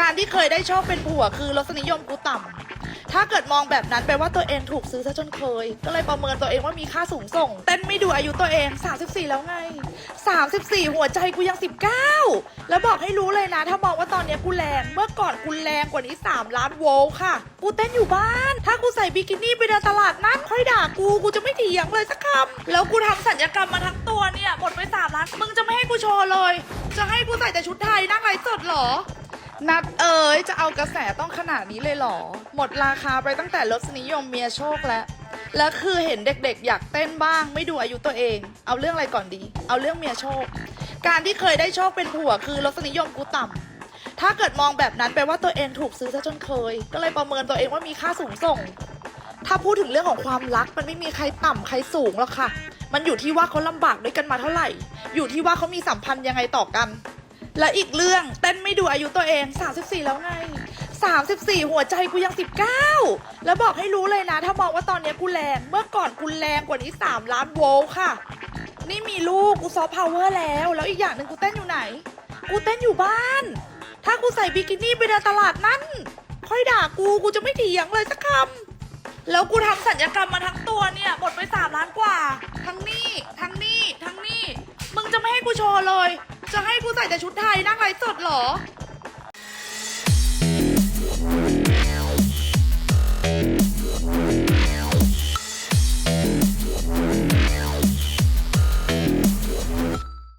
การที่เคยได้โชคเป็นผัวคือรสนิยมกูต่ำถ้าเกิดมองแบบนั้นแปลว่าตัวเองถูกซื้อซะจนเคย ก็เลยประเมินตัวเองว่ามีค่าสูงส่ง เต้นไม่ดูอายุตัวเอง 34 แล้วไง 34 หัวใจกูยัง 19 แล้วบอกให้รู้เลยนะ ถ้ามองว่าตอนนี้กูแรง เมื่อก่อนกูแรงกว่านี้ 3 ล้านโวล์ค่ะ กูเต้นอยู่บ้าน ถ้ากูใส่บิกินี่ไปเดินตลาดนั้นค่อยด่ากู กูจะไม่เถียงเลยสักคำ แล้วกูทำสัญญกรรมมาทั้งตัวเนี่ยหมดไป3ล้าน มึงจะไม่ให้กูโชว์เลย จะให้กูใส่แต่ชุดไทยนั่งไลฟ์สดหรอ นัดเอ๋ยจะเอากระแสต้องขนาดนี้เลยเหรอ หมดราคาไปตั้งแต่รสนิยมเมียโชคแล้ว แล้วคือเห็นเด็กๆ อยากเต้นบ้าง ไม่ดูอายุตัวเอง เอาเรื่องอะไรก่อนดี เอาเรื่องเมียโชค การที่เคยได้โชคเป็นผัวคือรสนิยมกูต่ำถ้าเกิดมองแบบนั้นแปลว่าตัวเองถูกซื้อซะจนเคย ก็เลยประเมินตัวเองว่ามีค่าสูงส่ง ถ้าพูดถึงเรื่องของความรักมันไม่มีใครต่ำใครสูงหรอกค่ะ มันอยู่ที่ว่าเขาลำบากด้วยกันมาเท่าไหร่ อยู่ที่ว่าเขามีสัมพันธ์ยังไงต่อกัน แล้วอีกเรื่องเต้นไม่ดูอายุตัวเอง 34 แล้วไง 34 หัวใจกูยัง 19 แล้วบอกให้รู้เลยนะ ถ้ามองว่าตอนนี้กูแรงเมื่อก่อนกูแรงกว่านี้ 3 ล้านโวล์ค่ะ นี่มีลูกกูซอฟต์พาวเวอร์แล้ว แล้วอีกอย่างหนึ่งกูเต้นอยู่ไหน กูเต้นอยู่บ้าน ถ้ากูใส่บิกินี่ไปในตลาดนั่นค่อยด่ากูกูจะไม่เถียงเลยสักคำแล้วกูทำสัญญกรรมมาทั้งตัวเนี่ยหมดไปสามล้านกว่า ทั้งนี่ทั้งนี่ทั้งนี่มึงจะไม่ให้กูโชว์เลย จะให้ผู้ใส่แต่ชุดไทยนั่งไลฟ์สดเหรอ